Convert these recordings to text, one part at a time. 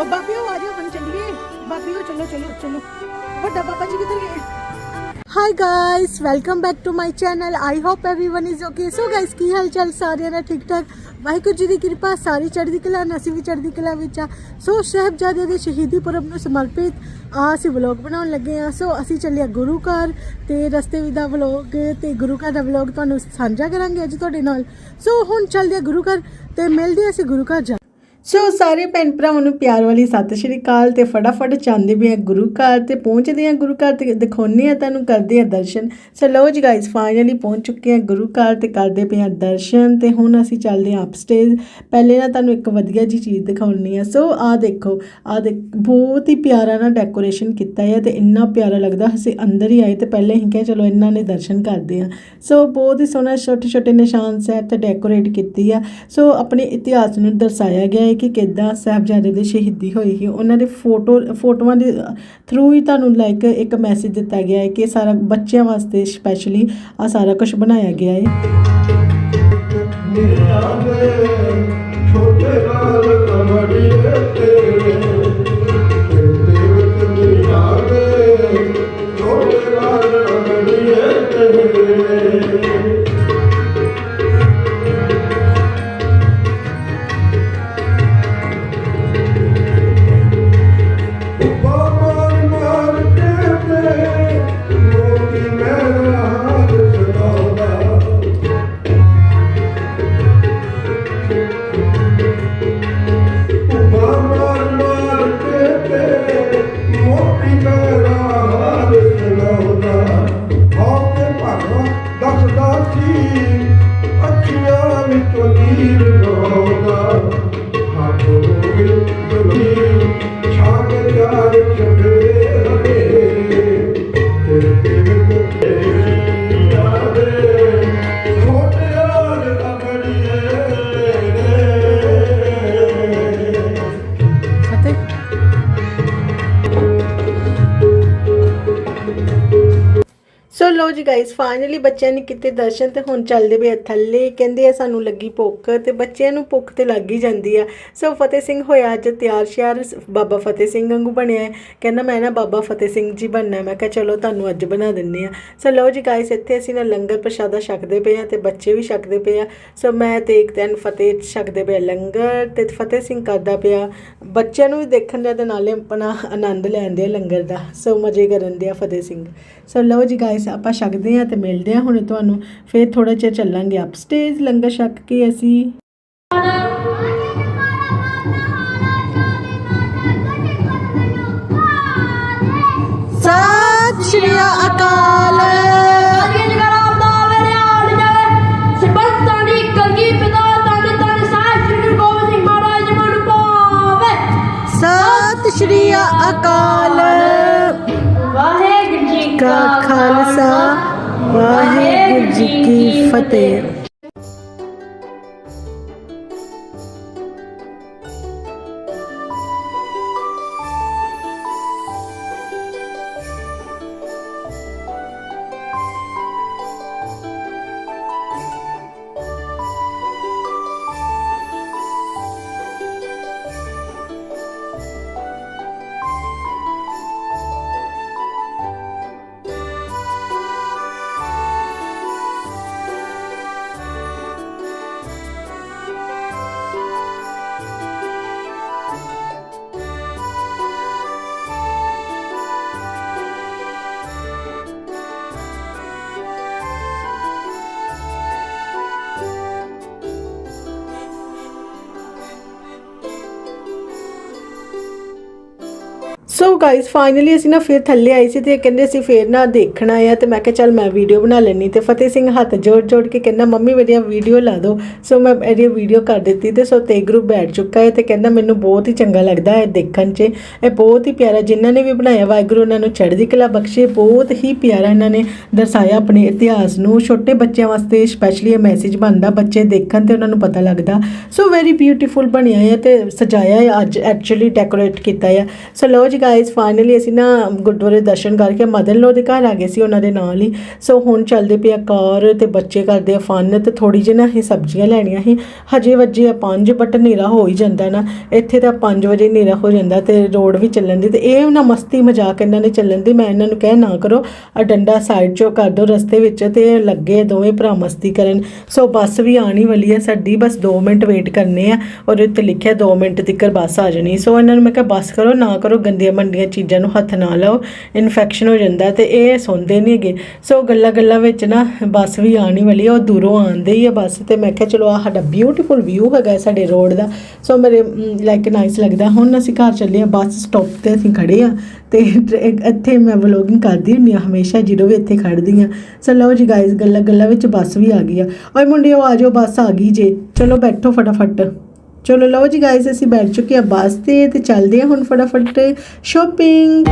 ਬਾਬਿਓ ਆ ਜਾਓ ਹੁਣ ਚੱਲੀਏ ਬਾਬਿਓ ਚਲੋ ਚਲੋ ਚਲੋ ਵੱਡਾ ਬਾਬਾ ਜੀ ਕਿੱਧਰ ਗਏ hi guys welcome back to my channel I hope everyone is okay so guys ਕੀ ਹਾਲ ਚਾਲ ਸਾਰਿਆਂ ਦਾ ਠੀਕ ਠਾਕ ਵਾਹਿਗੁਰੂ ਜੀ ਦੀ ਕਿਰਪਾ ਸਾਰੀ ਚੜ੍ਹਦੀ ਕਲਾ ਨਸੀ ਵੀ ਚੜ੍ਹਦੀ ਕਲਾ ਵਿੱਚ ਆ ਸੋ ਸਾਹਿਬਜ਼ਾਦੇ ਦੇ ਸ਼ਹੀਦੀ ਪੁਰਬ ਨੂੰ ਸਮਰਪਿਤ ਆ ਅਸੀਂ ਵਲੌਗ ਬਣਾਉਣ ਲੱਗੇ ਆ ਸੋ ਅਸੀਂ ਚੱਲੇ ਆ ਗੁਰੂ ਘਰ ਤੇ ਰਸਤੇ ਵੀ ਦਾ ਵਲੌਗ ਤੇ ਗੁਰੂ ਘਰ ਦਾ ਵਲੌਗ ਤੁਹਾਨੂੰ ਸਾਂਝਾ ਕਰਾਂਗੇ ਅੱਜ ਤੁਹਾਡੇ ਨਾਲ ਸੋ ਹੁਣ ਚੱਲਦੇ ਆ ਗੁਰੂ ਘਰ ਤੇ ਮਿਲਦੇ ਆ ਅਸੀਂ ਗੁਰੂ ਘਰ ਜਾ ਸੋ ਸਾਰੇ ਭੈਣ ਭਰਾਵਾਂ ਨੂੰ ਪਿਆਰ ਵਾਲੀ ਸਤਿ ਸ਼੍ਰੀ ਅਕਾਲ ਤੇ ਫਟਾਫਟ ਚਾਹੁੰਦੇ ਵੀ ਆ ਗੁਰੂ ਘਰ ਤੇ ਪਹੁੰਚਦੇ ਆ ਗੁਰੂ ਘਰ ਤੇ ਦਿਖਾਉਂਦੇ ਆ ਤੁਹਾਨੂੰ ਕਰਦੇ ਆ ਦਰਸ਼ਨ। ਸੋ ਲੋ ਜੀ ਗਾਇਸ ਫਾਈਨਲੀ ਪਹੁੰਚ ਚੁੱਕੇ ਆ ਗੁਰੂ ਘਰ ਤੇ ਕਰਦੇ ਪਏ ਆ ਦਰਸ਼ਨ ਤੇ ਹੁਣ ਅਸੀਂ ਚੱਲਦੇ ਆ ਅਪਸਟੇਜ ਪਹਿਲੇ ਨਾ ਤੁਹਾਨੂੰ ਇੱਕ ਵਧੀਆ ਜੀ ਚੀਜ਼ ਦਿਖਾਉਣੀ ਆ ਸੋ ਆ ਦੇਖੋ ਆ ਦੇ ਬਹੁਤ ਹੀ ਪਿਆਰਾ ਨਾ ਡੈਕੋਰੇਸ਼ਨ ਕੀਤਾ ਹੈ ਤੇ ਇੰਨਾ ਪਿਆਰਾ ਲੱਗਦਾ, ਅਸੀਂ ਅੰਦਰ ਹੀ ਆਏ ਤੇ ਪਹਿਲੇ ਹੀ ਕਿਹਾ ਚਲੋ ਇਹਨਾਂ ਨੇ ਦਰਸ਼ਨ ਕਰਦੇ ਆ ਸੋ ਬਹੁਤ ਹੀ ਸੋਹਣਾ ਛੋਟੇ ਛੋਟੇ ਨਿਸ਼ਾਨ ਸਾਹਿਬ ਤੇ ਡੈਕੋਰੇਟ ਕੀਤੀ ਆ। ਸੋ ਆਪਣੇ ਇਤਿਹਾਸ ਨੂੰ ਦਰਸਾਇਆ ਗਿਆ ਹੈ ਕਿ ਕਿੱਦਾਂ ਸਾਹਿਬਜ਼ਾਦੇ ਦੀ ਸ਼ਹੀਦੀ ਹੋਈ ਸੀ। ਉਹਨਾਂ ਦੇ ਫੋਟੋ, ਫੋਟੋਆਂ ਦੇ ਥਰੂ ਹੀ ਤੁਹਾਨੂੰ ਲਾਈਕ ਇੱਕ ਮੈਸੇਜ ਦਿੱਤਾ ਗਿਆ ਹੈ ਕਿ ਸਾਰਾ ਬੱਚਿਆਂ ਵਾਸਤੇ ਸਪੈਸ਼ਲੀ ਆ ਸਾਰਾ ਕੁਝ ਬਣਾਇਆ ਗਿਆ ਹੈ। ਸੋ ਜੀ ਗਾਇਸ ਫਾਈਨਲੀ ਬੱਚਿਆਂ ਨੇ ਕੀਤੇ ਦਰਸ਼ਨ ਤੇ ਹੁਣ ਚੱਲਦੇ ਪਏ ਆ ਥੱਲੇ। ਕਹਿੰਦੇ ਆ ਸਾਨੂੰ ਲੱਗੀ ਭੁੱਖ ਤੇ ਬੱਚਿਆਂ ਨੂੰ ਭੁੱਖ ਤੇ ਲੱਗ ਹੀ ਜਾਂਦੀ ਆ। ਸੋ ਫਤਿਹ ਸਿੰਘ ਹੋਇਆ ਅੱਜ ਤਿਆਰ ਸ਼ਿਆਰ। ਬਾਬਾ ਫਤਿਹ ਸਿੰਘ ਵਾਂਗੂ ਬਣਿਆ ਹੈ। ਕਹਿੰਦਾ ਮੈਂ ਨਾ ਬਾਬਾ ਫਤਿਹ ਸਿੰਘ ਜੀ ਬਣਨਾ ਮੈਂ ਕਿਹਾ ਚਲੋ ਤੁਹਾਨੂੰ ਅੱਜ ਬਣਾ ਦਿੰਨੇ ਆ। ਸੋ ਲੋ ਜੀ ਗਾਇਸ ਇੱਥੇ ਅਸੀਂ ਨਾ ਲੰਗਰ ਪ੍ਰਸ਼ਾਦਾ ਛਕਦੇ ਪਏ ਆ ਤੇ ਬੱਚੇ ਵੀ ਛਕਦੇ ਪਏ ਆ। ਸੋ ਮੈਂ ਤੇ ਇੱਕ ਦਿਨ ਫਤਿਹ ਛਕਦੇ ਪਏ ਲੰਗਰ ਤੇ ਫਤਿਹ ਸਿੰਘ ਕਰਦਾ ਪਿਆ। ਬੱਚਿਆਂ ਨੂੰ ਵੀ ਦੇਖਣ ਦਾ ਤੇ ਨਾਲੇ ਆਪਣਾ ਆਨੰਦ ਲੈਂਦੇ ਆ ਲੰਗਰ ਦਾ। ਸੋ ਮਜ਼ੇ ਕਰਨ ਦੇ ਆ ਫਤਿਹ ਸਿੰਘ। ਸੋ ਲਓ ਜੀ ਗਾਇਸ ਆਪਾਂ ਛਕਦੇ ਆ ਤੇ ਮਿਲਦੇ ਆ ਹੁਣ ਤੁਹਾਨੂੰ। ਫਿਰ ਥੋੜਾ ਚਿਰ ਚੱਲਾਂਗੇ ਅਪ ਸਟੇਜ ਲੰਗਰ ਛਕ ਕੇ ਅਸੀਂ। ਸਤਿ ਸ਼੍ਰੀ ਅਕਾਲ। ਕੀ ਸੋ ਗਾਇਸ ਫਾਈਨਲੀ ਅਸੀਂ ਨਾ ਫਿਰ ਥੱਲੇ ਆਏ ਸੀ ਤੇ ਕਹਿੰਦੇ ਸੀ ਫੇਰ ਨਾ ਦੇਖਣਾ ਆ ਤੇ ਮੈਂ ਕਿਹਾ ਚੱਲ ਮੈਂ ਵੀਡੀਓ ਬਣਾ ਲੈਣੀ ਤੇ ਫਤਿਹ ਸਿੰਘ ਹੱਥ ਜੋੜ ਜੋੜ ਕੇ ਕਹਿੰਦਾ, ਮੰਮੀ, ਮੇਰੀਆਂ ਵੀਡੀਓ ਲਾ ਦਿਓ। ਸੋ ਮੈਂ ਇਹਦੀ ਵੀਡੀਓ ਕਰ ਦਿੱਤੀ ਤੇ ਸੋ ਤੇ ਗਰੁੱਪ ਬੈਠ ਚੁੱਕਾ ਹੈ ਤੇ ਕਹਿੰਦਾ, ਮੈਨੂੰ ਬਹੁਤ ਹੀ ਚੰਗਾ ਲੱਗਦਾ ਹੈ ਦੇਖਣ 'ਚ। ਇਹ ਬਹੁਤ ਹੀ ਪਿਆਰਾ ਜਿਨ੍ਹਾਂ ਨੇ ਵੀ ਬਣਾਇਆ, ਵਾਹਿਗੁਰੂ ਉਹਨਾਂ ਨੂੰ ਚੜ੍ਹਦੀ ਕਲਾ ਬਖਸ਼ੇ। ਬਹੁਤ ਹੀ ਪਿਆਰਾ ਇਹਨਾਂ ਨੇ ਦਰਸਾਇਆ ਆਪਣੇ ਇਤਿਹਾਸ ਨੂੰ। ਛੋਟੇ ਬੱਚਿਆਂ ਵਾਸਤੇ ਸਪੈਸ਼ਲੀ ਇਹ ਮੈਸੇਜ ਬਣਦਾ, ਬੱਚੇ ਦੇਖਣ ਤੇ ਉਹਨਾਂ ਨੂੰ ਪਤਾ ਲੱਗਦਾ। ਸੋ ਵੈਰੀ ਬਿਊਟੀਫੁਲ ਬਣਿਆ ਹੈ ਤੇ ਸਜਾਇਆ ਹੈ ਅੱਜ ਐਕਚੁਅਲੀ ਡੈਕੋਰੇਟ ਕੀਤਾ ਹੈ ਸੋ ਲਓ ਜੀ ਗਾਇਸ ਫਾਈਨਲੀ ਅਸੀਂ ਨਾ ਗੁਰਦੁਆਰੇ ਦਰਸ਼ਨ ਕਰਕੇ ਮਦਨ ਲੋ ਦੇ ਘਰ ਆ ਗਏ ਸੀ, ਉਹਨਾਂ ਦੇ ਨਾਲ ਹੀ। ਸੋ ਹੁਣ ਚੱਲਦੇ ਪਿਆ ਕਾਰ ਤੇ ਬੱਚੇ ਕਰਦੇ ਆ ਫਨ ਤੇ ਥੋੜੀ ਜਿਹੀ ਨਾ ਅਸੀਂ ਸਬਜ਼ੀਆਂ ਲੈਣੀਆਂ ਸੀ। ਹਜੇ ਵੱਜੇ ਆ 5 ਬਟ ਹਨੇਰਾ ਹੋ ਹੀ ਜਾਂਦਾ ਨਾ। ਇੱਥੇ ਤਾਂ 5 ਵਜੇ ਹਨੇਰਾ ਹੋ ਜਾਂਦਾ ਤੇ ਰੋਡ ਵੀ ਚੱਲਣ ਦੀ ਤੇ ਇਹ ਨਾ ਮਸਤੀ ਮਜ਼ਾਕ ਇਹਨਾਂ ਨੇ ਚੱਲਣ ਦੀ। ਮੈਂ ਇਹਨਾਂ ਨੂੰ ਕਹਿ, ਨਾ ਕਰੋ ਆ ਡੰਡਾ ਸਾਈਡ ਚੋਂ ਕਰ ਦਿਓ ਰਸਤੇ ਵਿੱਚ ਤੇ ਲੱਗੇ ਦੋਵੇਂ ਭਰਾ ਮਸਤੀ ਕਰਨ। ਸੋ ਬੱਸ ਵੀ ਆਣੀ ਵਾਲੀ ਹੈ ਸਾਡੀ, ਬਸ 2 ਮਿੰਟ ਵੇਟ ਕਰਨੇ ਆ ਔਰ ਉੱਤੇ ਲਿਖਿਆ 2 ਮਿੰਟ ਤੱਕ ਬੱਸ ਆ ਜਾਣੀ। ਸੋ ਇਹਨਾਂ ਨੂੰ ਮੈਂ ਕਿਹਾ, ਬੱਸ ਕਰੋ, ਨਾ ਕਰੋ ਗੰਦੀਆਂ ਮੰਡੀਆਂ ਚੀਜ਼ਾਂ ਨੂੰ ਹੱਥ ਨਾ ਲਾਓ ਇਨਫੈਕਸ਼ਨ ਹੋ ਜਾਂਦਾ ਤੇ ਇਹ ਸੁਣਦੇ ਨਹੀਂ ਹੈਗੇ। ਸੋ ਗੱਲਾਂ ਗੱਲਾਂ ਵਿੱਚ ਨਾ ਬੱਸ ਵੀ ਆਣੀ ਵਾਲੀ ਆ, ਉਹ ਦੂਰੋਂ ਆਉਂਦੇ ਹੀ ਆ ਬੱਸ ਤੇ ਮੈਂ ਕਿਹਾ ਚਲੋ ਆ ਸਾਡਾ ਬਿਊਟੀਫੁਲ ਵਿਊ ਹੈਗਾ ਸਾਡੇ ਰੋਡ ਦਾ। ਸੋ ਮੇਰੇ ਲਾਈਕ ਨਾਈਸ ਲੱਗਦਾ। ਹੁਣ ਅਸੀਂ ਘਰ ਚੱਲੇ ਆ ਬੱਸ ਸਟਾਪ ਤੇ ਅਸੀਂ ਖੜੇ ਆ ਤੇ ਇੱਥੇ ਮੈਂ ਵਲੋਗਿੰਗ ਕਰਦੀ ਹੁੰਦੀ ਆ ਹਮੇਸ਼ਾ, ਜਦੋਂ ਵੀ ਇੱਥੇ ਖੜਦੀ ਆ ਸੋ ਲਓ ਜੀ ਗਾਇਸ ਗੱਲਾਂ ਗੱਲਾਂ ਵਿੱਚ ਬੱਸ ਵੀ ਆ ਗਈ ਆ। ਓਏ ਮੁੰਡਿਓ ਆ ਜਾਓ, ਬੱਸ ਆ ਗਈ ਜੇ। ਚਲੋ ਬੈਠੋ ਫਟਾਫਟ। ਚਲੋ ਲਓ ਜੀ ਗਾਇਸ ਅਸੀਂ ਬੈਠ ਚੁੱਕੇ ਆ ਬੱਸ ਤੇ ਤੇ ਚੱਲਦੇ ਆ ਹੁਣ ਫਟਾਫਟ ਸ਼ਾਪਿੰਗ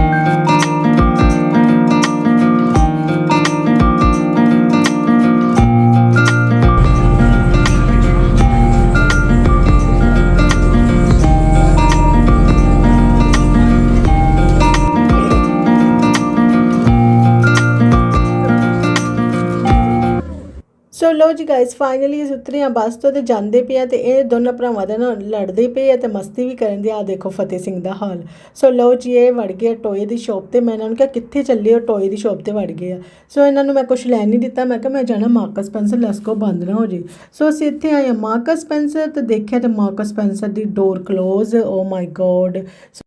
ਲਓ ਜੀ ਗਾਇਸ ਫਾਈਨਲੀ ਅਸੀਂ ਉਤਰੇ ਆ ਬੱਸ ਤੋਂ ਤੇ ਜਾਂਦੇ ਪਏ ਆ ਤੇ ਇਹ ਦੋਨੋਂ ਭਰਾਵਾਂ ਦੇ ਨਾਲ ਲੜਦੇ ਪਏ ਆ ਤੇ ਮਸਤੀ ਵੀ ਕਰਨ ਦੀ ਆ ਦੇਖੋ ਫਤਿਹ ਸਿੰਘ ਦਾ ਹਾਲ। ਸੋ ਲਓ ਜੀ, ਇਹ ਵੜ ਗਏ ਟੋਏ ਦੀ ਸ਼ਾਪ ਤੇ। ਮੈਂ ਇਹਨਾਂ ਨੂੰ ਕਿਹਾ, ਕਿੱਥੇ ਚੱਲੇ ਹੋ ਟੋਏ ਦੀ ਸ਼ਾਪ ਤੇ ਵੜ ਗਏ ਆ? ਸੋ ਇਹਨਾਂ ਨੂੰ ਮੈਂ ਕੁਝ ਲੈਣ ਨਹੀਂ ਦਿੱਤਾ। ਮੈਂ ਕਿਹਾ, ਮੈਂ ਜਾਣਾ ਮਾਰਕਸ ਪੈਂਸਰ ਲੈਸਕੋ ਬੰਦ ਨਾ ਹੋ ਜੇ। ਸੋ ਅਸੀਂ ਇੱਥੇ ਆਏ ਆ ਮਾਰਕਸ ਪੈਂਸਰ ਤੇ ਦੇਖਿਆ ਤੇ Marks Spencer the door close oh my God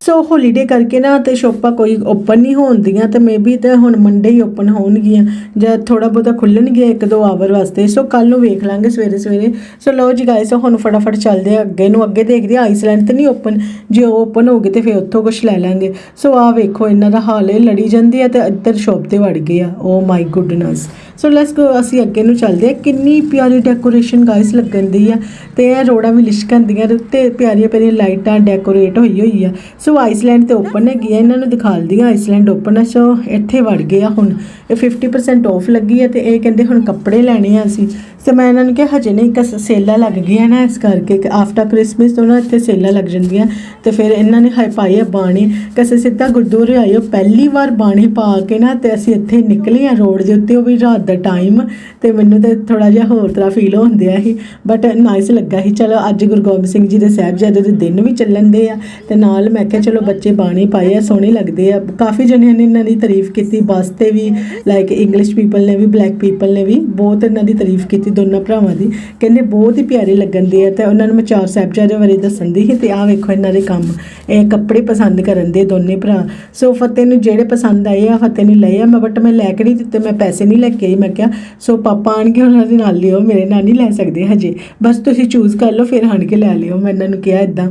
so holiday ਕਰਕੇ ਨਾ ਤੇ ਸ਼ੋਪਾਂ ਕੋਈ ਓਪਨ ਨਹੀਂ ਹੋਣਦੀਆਂ ਤੇ ਮੇਬੀ ਤੇ ਹੁਣ ਮੰਡੇ ਹੀ ਓਪਨ ਹੋਣਗੀਆਂ ਜਾਂ ਥੋੜਾ ਬਹੁਤਾ ਖੁੱਲਣਗੀਆਂ ਇੱਕ ਦੋ ਆਵਰ ਵਾਸਤੇ। ਸੋ ਕੱਲ ਨੂੰ ਵੇਖ ਲਾਂਗੇ ਸਵੇਰੇ ਸਵੇਰੇ। ਸੋ ਲਓ ਜੀ ਗਾਇਸ ਹੁਣ ਫਟਾਫਟ ਚੱਲਦੇ ਆ ਅੱਗੇ ਨੂੰ। ਅੱਗੇ ਦੇਖਦੇ ਆ ਆਈਸਲੈਂਡ ਤੇ ਨਹੀਂ ਓਪਨ ਜੇ ਉਹ ਓਪਨ ਹੋ ਗਏ ਤੇ ਫੇਰ ਉੱਥੋਂ ਕੁਝ ਲੈ ਲਾਂਗੇ। ਸੋ ਆ ਵੇਖੋ, ਇਹਨਾਂ ਦਾ ਹਾਲ ਹੈ ਲੜੀ ਜਾਂਦੀ ਆ ਤੇ ਇੱਧਰ ਸ਼ੋਪ ਤੇ ਵੜ ਗਏ ਆ। ਓ ਮਾਈ ਗੁੱਡਨੈਸ ਸੋ ਲੈਟਸ ਗੋ ਅਸੀਂ ਅੱਗੇ ਨੂੰ ਚੱਲਦੇ ਆ ਕਿੰਨੀ ਪਿਆਰੀ ਡੈਕੋਰੇਸ਼ਨ ਗਾਇਸ ਲੱਗਣ ਦੀ ਆ। ਤੇ ਇਹ ਰੋੜਾ ਵੀ ਲਿਸ਼ਕਣ ਦੀਆਂ ਤੇ ਉੱਤੇ ਪਿਆਰੀਆਂ ਪਿਆਰੀਆਂ ਲਾਈਟਾਂ ਡੈਕੋਰੇਟ ਹੋਈ ਹੋਈ ਆ। ਸੋ ਆਈਸਲੈਂਡ ਤੇ ਓਪਨ ਹੈਗੀ ਆ। ਇਹਨਾਂ ਨੂੰ ਦਿਖਾਲਦੀ ਆ ਆਈਸਲੈਂਡ ਓਪਨ ਆ। ਸੋ ਇੱਥੇ ਵੜ ਗਏ ਆ ਹੁਣ। ਇਹ 50% ਆਫ ਲੱਗੀ ਆ ਤੇ ਇਹ ਕਹਿੰਦੇ ਹੁਣ ਕੱਪੜੇ ਲੈਣੇ ਆ ਅਸੀਂ। ਤੇ ਮੈਂ ਇਹਨਾਂ ਨੂੰ ਕਿਹਾ, ਹਜੇ ਨਹੀਂ, ਇੱਕ ਸੇਲਾਂ ਲੱਗ ਗਈਆਂ ਨਾ ਇਸ ਕਰਕੇ ਕਿ ਆਫਟਰ ਕ੍ਰਿਸਮਸ ਤੋਂ ਨਾ ਇੱਥੇ ਸੇਲਾਂ ਲੱਗ ਜਾਂਦੀਆਂ ਤੇ ਫਿਰ ਇਹਨਾਂ ਨੇ ਹਾਈ ਪਾਈ ਆ ਬਾਣੀ ਕਸੇ ਸਿੱਧਾ ਗੁਰਦੁਆਰੇ ਆਇਓ ਪਹਿਲੀ ਵਾਰ ਬਾਣੀ ਪਾ ਕੇ ਨਾ ਤੇ ਅਸੀਂ ਇੱਥੇ ਨਿਕਲੇ ਆ ਰੋਡ ਦੇ ਉੱਤੇ, ਉਹ ਵੀ ਰਾਤ ਦਾ ਟਾਈਮ ਤੇ ਮੈਨੂੰ ਤੇ ਥੋੜਾ ਜਿਹਾ ਹੋਰ ਤਰ੍ਹਾਂ ਫੀਲ ਹੁੰਦਿਆ ਸੀ ਬਟ ਨਾਈਸ ਲੱਗਾ ਸੀ। ਚਲੋ ਅੱਜ ਗੁਰੂ ਗੋਬਿੰਦ ਸਿੰਘ ਜੀ ਦੇ ਸਾਹਿਬਜ਼ਾਦੇ ਦੇ ਦਿਨ ਵੀ ਚੱਲਣ ਦੇ ਆ ਤੇ ਨਾਲ ਮੈਂ ਕਿਹਾ, ਚਲੋ ਬੱਚੇ ਬਾਣੀ ਪਾਏ ਆ, ਸੋਹਣੇ ਲੱਗਦੇ ਆ। ਕਾਫੀ ਜਣਿਆਂ ਨੇ ਇਹਨਾਂ ਦੀ ਤਾਰੀਫ ਕੀਤੀ, ਬੱਸ ਤੇ ਵੀ ਲਾਈਕ ਇੰਗਲਿਸ਼ ਪੀਪਲ ਨੇ ਵੀ ਬਲੈਕ ਪੀਪਲ ਨੇ ਵੀ, ਬਹੁਤ ਇਹਨਾਂ ਦੀ ਤਾਰੀਫ ਕੀਤੀ ਦੋਨਾਂ ਭਰਾਵਾਂ ਦੀ। ਕਹਿੰਦੇ ਬਹੁਤ ਹੀ ਪਿਆਰੇ ਲੱਗਣ ਦੇ ਆ ਤੇ ਉਹਨਾਂ ਨੂੰ ਮੈਂ ਚਾਰ ਸਾਹਿਬਜ਼ਾਦੇ ਬਾਰੇ ਦੱਸਣ ਦੀ ਸੀ ਤੇ ਆਹ ਵੇਖੋ ਇਹਨਾਂ ਦੇ ਕੰਮ। ਇਹ ਕੱਪੜੇ ਪਸੰਦ ਕਰਨ ਦੇ ਦੋਨੇ ਭਰਾ। ਸੋ ਫਤਿਹ ਨੂੰ ਜਿਹੜੇ ਪਸੰਦ ਆਏ ਆ, ਫਤਿਹ ਨੇ ਲਏ ਆ, ਮੈਂ ਬਟ ਮੈਂ ਲੈ ਕੇ ਨਹੀਂ ਦਿੱਤੇ, ਮੈਂ ਪੈਸੇ ਨਹੀਂ ਲੈ ਕੇ ਆਈ, ਮੈਂ ਕਿਹਾ, ਸੋ ਪਾਪਾ ਆਣਗੇ, ਉਹਨਾਂ ਦੇ ਨਾਲ ਲਿਓ, ਮੇਰੇ ਨਾਲ ਨਹੀਂ ਲੈ ਸਕਦੇ ਹਜੇ। ਬਸ ਤੁਸੀਂ ਚੂਜ਼ ਕਰ ਲਓ, ਫਿਰ ਆਣ ਕੇ ਲੈ ਲਿਓ। ਮੈਂ ਇਹਨਾਂ ਨੂੰ ਕਿਹਾ ਇਦਾਂ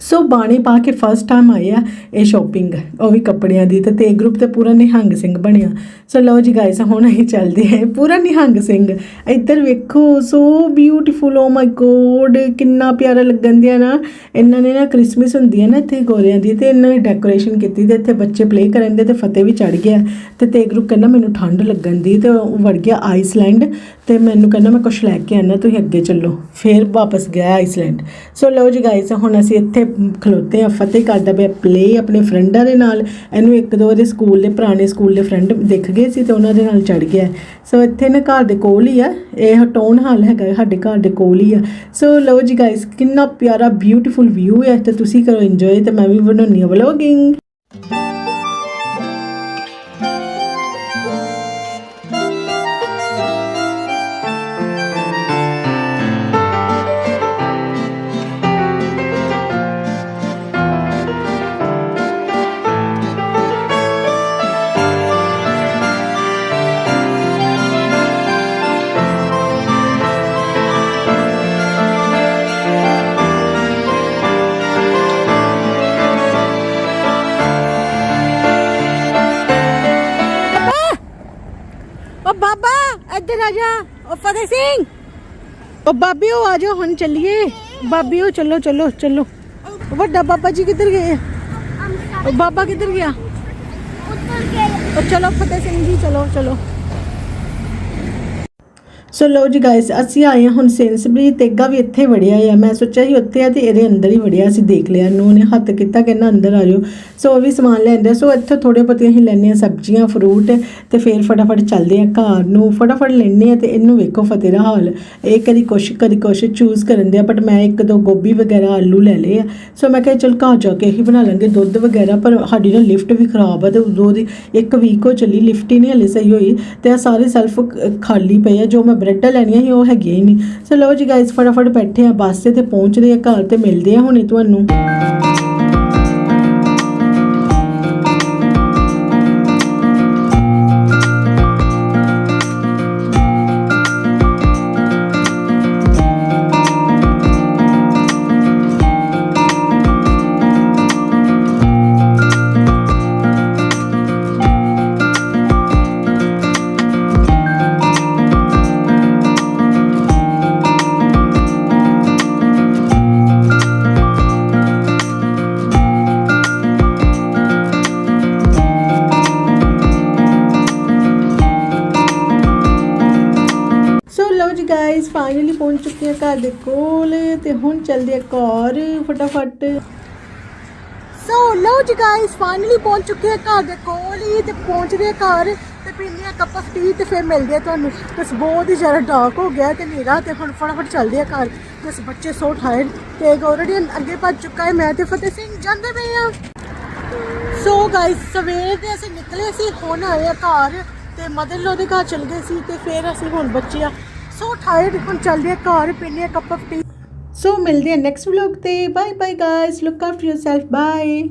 ਸੋ ਬਾਣੀ ਪਾ ਕੇ ਫਸਟ ਟਾਈਮ ਆਏ ਆ, ਇਹ ਸ਼ਾਪਿੰਗ ਉਹ ਵੀ ਕੱਪੜਿਆਂ ਦੀ ਤੇ ਤੇ ਗਰੁੱਪ ਤੇ ਪੂਰਾ ਨਿਹੰਗ ਸਿੰਘ ਬਣਿਆ। ਸੋ ਲਓ ਜੀ ਗਾਇਸ ਹੁਣ ਅਸੀਂ ਚੱਲਦੇ ਹਾਂ। ਪੂਰਾ ਨਿਹੰਗ ਸਿੰਘ। ਇੱਧਰ ਵੇਖੋ so beautiful O my God ਕਿੰਨਾ ਪਿਆਰਾ ਲੱਗਣ ਦਿਆ ਨਾ। ਇਹਨਾਂ ਨੇ ਨਾ ਕ੍ਰਿਸਮਸ ਹੁੰਦੀ ਹੈ ਨਾ ਇੱਥੇ ਗੋਰਿਆਂ ਦੀ, ਤੇ ਇਹਨਾਂ ਨੇ ਡੈਕੋਰੇਸ਼ਨ ਕੀਤੀ ਤੇ ਇੱਥੇ ਬੱਚੇ ਪਲੇ ਕਰਨ ਦੇ ਤੇ ਫਤਿਹ ਵੀ ਚੜ ਗਿਆ। ਤੇ ਤੇ ਗਰੁੱਪ ਕਹਿੰਦਾ ਮੈਨੂੰ ਠੰਡ ਲੱਗਣ ਦੀ ਤੇ ਉਹ ਵੜ ਗਿਆ ਆਈਸਲੈਂਡ ਤੇ ਮੈਨੂੰ ਕਹਿੰਦਾ ਮੈਂ ਕੁਝ ਲੈ ਕੇ ਆਣਾ ਤੁਸੀਂ ਅੱਗੇ ਚੱਲੋ। ਫਿਰ ਵਾਪਸ ਗਿਆ ਆਈਸਲੈਂਡ ਸੋ ਲਓ ਜੀ ਗਾਇਸ ਹੁਣ ਅਸੀਂ ਇੱਥੇ ਖਲੋਤੇ ਆ ਫਤਿਹ ਕਰਦਾ ਪਿਆ ਪਲੇ ਆਪਣੇ ਫਰੈਂਡਾਂ ਦੇ ਨਾਲ। ਇਹਨੂੰ ਇੱਕ ਦੋ ਉਹਦੇ ਸਕੂਲ ਦੇ, ਪੁਰਾਣੇ ਸਕੂਲ ਦੇ ਫਰੈਂਡ ਦਿਖ ਗਏ ਸੀ ਤੇ ਉਹਨਾਂ ਦੇ ਨਾਲ ਚੜ ਗਿਆ। ਸੋ ਇੱਥੇ ਨਾ ਘਰ ਦੇ ਕੋਲ ਹੀ ਆ। ਇਹ ਟਾਊਨ ਹਾਲ ਹੈਗਾ, ਸਾਡੇ ਘਰ ਦੇ ਕੋਲ ਹੀ ਆ। ਸੋ ਲਓ ਜੀ ਗਾਇਸ ਕਿੰਨਾ ਪਿਆਰਾ ਬਿਊਟੀਫੁਲ ਵਿਊ ਹੈ ਤੇ ਤੁਸੀਂ ਕਰੋ ਇੰਜੋਏ ਤੇ ਮੈਂ ਵੀ ਬਣਾਉਣੀ ਆ ਵਲੋਗਿੰਗ ਇੱਧਰ ਆ ਜਾ ਓ ਫਤਿਹ ਸਿੰਘ। ਓ ਬਾਬੀ ਉਹ ਆ ਜਾਓ ਹੁਣ ਚੱਲੀਏ। ਬਾਬੀ ਉਹ ਚਲੋ ਚਲੋ ਚਲੋ। ਓ ਵੱਡਾ ਬਾਬਾ ਜੀ ਕਿੱਧਰ ਗਏ? ਓ ਬਾਬਾ ਕਿੱਧਰ ਗਿਆ? ਓ ਚਲੋ ਫਤਿਹ ਸਿੰਘ ਜੀ ਚਲੋ ਚਲੋ। ਸੋ ਲਓ ਜੀ ਗਾਇਸ ਅਸੀਂ ਆਏ ਹਾਂ ਹੁਣ ਸੇਂਸਬਰੀ ਤੇਗਾ ਵੀ ਇੱਥੇ ਵੜਿਆ ਆ। ਮੈਂ ਸੋਚਿਆ ਸੀ ਉੱਥੇ ਆ ਤੇ ਇਹਦੇ ਅੰਦਰ ਹੀ ਵੜਿਆ, ਅਸੀਂ ਦੇਖ ਲਿਆ। ਨੂੰ ਉਹਨੇ ਹੱਥ ਕੀਤਾ ਕਹਿੰਦਾ ਅੰਦਰ ਆ ਜਾਓ। ਸੋ ਉਹ ਵੀ ਸਮਾਨ ਲੈਂਦੇ ਸੋ ਇੱਥੇ ਥੋੜੇ ਬਹੁਤੇ ਅਸੀਂ ਲੈਣੇ ਆ ਸਬਜ਼ੀਆਂ ਫਰੂਟ ਤੇ ਫਿਰ ਫਟਾਫਟ ਚੱਲਦੇ ਆ ਘਰ ਨੂੰ। ਫਟਾਫਟ ਲੈਣੇ ਆ ਤੇ ਇਹਨੂੰ ਵੇਖੋ ਫਤਿਹ ਦਾ ਹਾਲ। ਇਹ ਕਦੀ ਕੁਛ ਕਦੀ ਕੁਛ ਚੂਜ਼ ਕਰਨ ਦੇ ਆ ਬਟ ਮੈਂ ਇੱਕ ਦੋ ਗੋਭੀ ਵਗੈਰਾ, ਆਲੂ ਲੈ ਲਏ ਆ। ਸੋ ਮੈਂ ਕਿਹਾ ਚਲ ਘਰ ਜਾ ਕੇ ਹੀ ਬਣਾ ਲਾਂਗੇ ਦੁੱਧ ਵਗੈਰਾ, ਪਰ ਸਾਡੀ ਨਾ ਲਿਫਟ ਵੀ ਖਰਾਬ ਆ ਤੇ ਉਦੋਂ ਦੀ ਇੱਕ ਵੀਕ ਹੋ ਚੱਲੀ ਲਿਫਟ ਹੀ ਨਹੀਂ ਹਲੇ ਸਹੀ ਹੋਈ। ਤੇ ਆ ਸਾਰੇ ਸੈਲਫ ਖਾਲੀ ਪਏ ਆ, ਜੋ ਮੈਂ ਬ੍ਰੈਡ ਲੈਣੀਆਂ ਸੀ, ਉਹ ਹੈਗੀਆਂ ਹੀ ਨਹੀਂ। ਸੋ ਲਓ ਜੀ ਗਾਇਸ ਫਟਾਫਟ ਬੈਠੇ ਆ, ਬੱਸ ਤੇ ਤੇ ਪਹੁੰਚਦੇ ਆ, ਘਰ ਤੇ ਮਿਲਦੇ ਆ ਹੁਣੇ ਤੁਹਾਨੂੰ। ਗਾਇਸ ਫਾਈਨਲੀ ਪਹੁੰਚ ਚੁੱਕੇ ਆ ਘਰ ਦੇ ਕੋਲ ਤੇ ਹੁਣ ਚੱਲਦੇ ਆ ਘਰ ਫਟਾਫਟ। ਸੋ ਲਓ ਜੀ ਗਾਇਸ ਫਾਈਨਲੀ ਪਹੁੰਚ ਚੁੱਕੇ ਆ ਘਰ ਦੇ ਕੋਲ ਹੀ ਤੇ ਪਹੁੰਚਦੇ ਆ ਘਰ ਤੇ ਪੀਂਦੇ ਆ ਕੱਪ ਆਫ ਟੀ ਤੇ ਫਿਰ ਮਿਲਦੇ ਆ ਤੁਹਾਨੂੰ। ਬਸ ਬਹੁਤ ਹੀ ਜ਼ਿਆਦਾ ਡਾਰਕ ਹੋ ਗਿਆ ਤੇ ਹਨੇਰਾ ਤੇ ਹੁਣ ਫਟਾਫਟ ਚੱਲਦੇ ਆ ਘਰ। ਬਸ ਬੱਚੇ ਸੋ ਟਾਇਰਡ ਤੇ ਆਲਰੇਡੀ ਅੱਗੇ ਭੱਜ ਚੁੱਕਾ ਹੈ, ਮੈਂ ਤੇ ਫਤਿਹ ਸਿੰਘ ਜਾਂਦੇ ਪਏ ਆ। ਸੋ ਗਾਇਸ ਸਵੇਰ ਦੇ ਅਸੀਂ ਨਿਕਲੇ ਸੀ, ਹੁਣ ਆਏ ਆ ਘਰ ਤੇ ਮਦਰ ਲੋ ਦੇ ਘਰ ਚਲ ਗਏ ਸੀ ਤੇ ਫਿਰ ਅਸੀਂ ਹੁਣ ਬੱਚੇ ਆ ਸੋ ਟਾਇਰਡ ਹੁਣ ਚੱਲਦੇ ਆ ਘਰ ਪੀਨੇ ਆ ਕੱਪ ਆਫ ਟੀ ਸੋ ਮਿਲਦੇ ਆ ਨੈਕਸਟ ਵਲੌਗ ਤੇ। Bye bye guys look after yourself bye